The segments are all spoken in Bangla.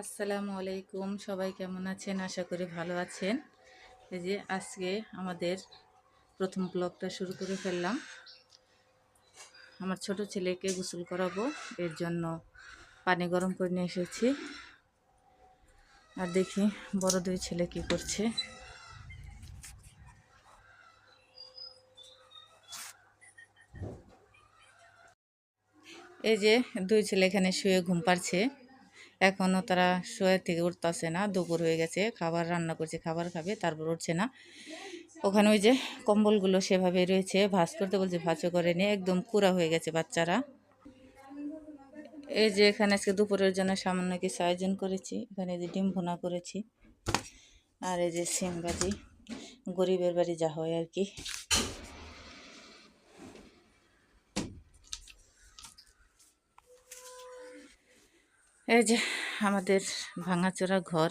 আসসালামু আলাইকুম। সবাই কেমন আছেন? আশা করি ভালো আছেন। এই যে আজকে আমাদের প্রথম ব্লগটা শুরু করে ফেললাম। আমার ছোট ছেলেকে গোসল করাবো, এর জন্য পানি গরম করে নিয়ে এসেছি। আর দেখি বড় দুই ছেলে কি করছে। এই যে দুই ছেলে এখানে শুয়ে ঘুম পাচ্ছে এখনও তারা শুয়ে থেকে উঠতেছে না, দুপুর হয়ে গেছে, খাবার রান্না করছে, খাবার খাবে, তারপর উঠছে না। ওখানে ওই যে কম্বলগুলো সেভাবে রয়েছে, ভাজ করতে বলছে, ভাজও করে নিয়ে একদম কুড়া হয়ে গেছে বাচ্চারা। এই যে এখানে আজকে দুপুরের জন্য সামান্য কিছু আয়োজন করেছি, এখানে যে ডিম ভুনা করেছি, আর এই যে সিম ভাজি, গরিবের বাড়ি যা হয় আর কি। এই যে আমাদের ভাঙাচোরা ঘর।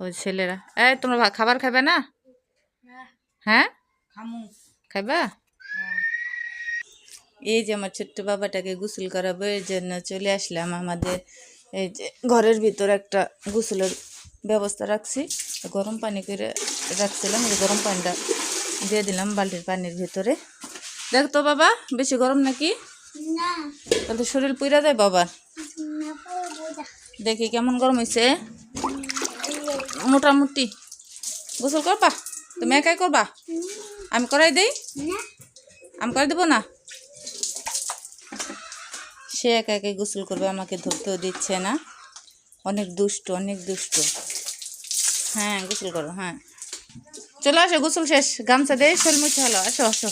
ওই ছেলেরা। এই তোমরা খাবার খাবে না? হ্যাঁ? খাইবা? এই যে আমার ছোট্ট বাবাটাকে গোসল করাবো এর জন্য চলে আসলাম আমাদের। এই যে ঘরের ভিতর একটা গোসলের ব্যবস্থা রাখছি। গরম পানি করে রাখছিলাম এই গরম পানিটা দিয়ে দিলাম বালতির পানির ভিতরে। দেখ তো বাবা বেশি গরম নাকি? তাহলে শরীর পুইরা যায় না দেখি কেমন গরম হয়েছে মোটামুটি। গোসল করবা? তুমি একাই করবা? আমি করাই দেই? আমি করে দেবো না? সে একা একাই গোসল করবে আমাকে ধরতেও দিচ্ছে না। অনেক দুষ্ট অনেক দুষ্ট। হ্যাঁ গোসল করো হ্যাঁ। চলো আসো গোসল শেষ। গামছা দিয়ে শোল মুছে হলো আসো আসো।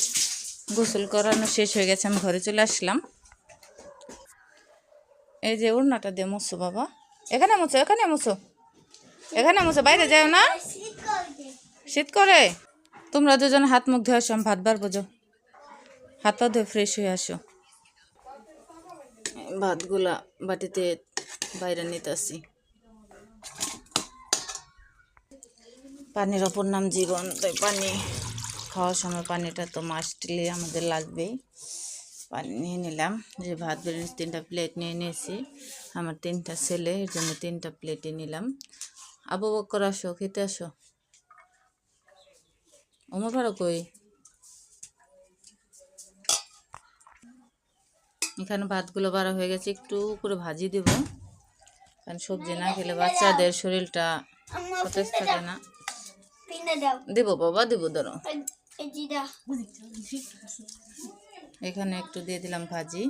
গোসল করানো শেষ হয়ে গেছে, আমি ঘরে চলে আসলাম। এই যে উড়নাটা দিয়ে মুছো, বাবা। এখানে মুছো এখানে মুছো। এখানে মুছো, বাইরে যাও না। শীত করে। তোমরা দুজন হাত মুখ ধুয়ে আসো, আমি ভাত বার বোঝো। হাত পা ধুয়ে ফ্রেশ হয়ে আসো। ভাতগুলা বাটিতে বাইরে নিতে আসি। পানির অপর নাম জীবন, তাই পানি। খাওয়ার সময় পানিটা তো মাস্টলি আমাদের লাগবেই। পানি নিয়ে নিলাম যে ভাত বেরিয়ে তিনটা প্লেট নিয়ে নিয়েছি। আমার তিনটা ছেলে এর জন্য তিনটা প্লেটে নিলাম। আবু বক্কর আসো খেতে আসো। ওমর ভাড়া কই? এখানে ভাতগুলো বাড়া হয়ে গেছে একটু করে ভাজি দেব। কারণ সবজি না খেলে বাচ্চাদের শরীরটা সতেজ থাকে না। দেবো বাবা দেবো ধরো। এখানে একটু দিয়ে দিলাম ভাজি।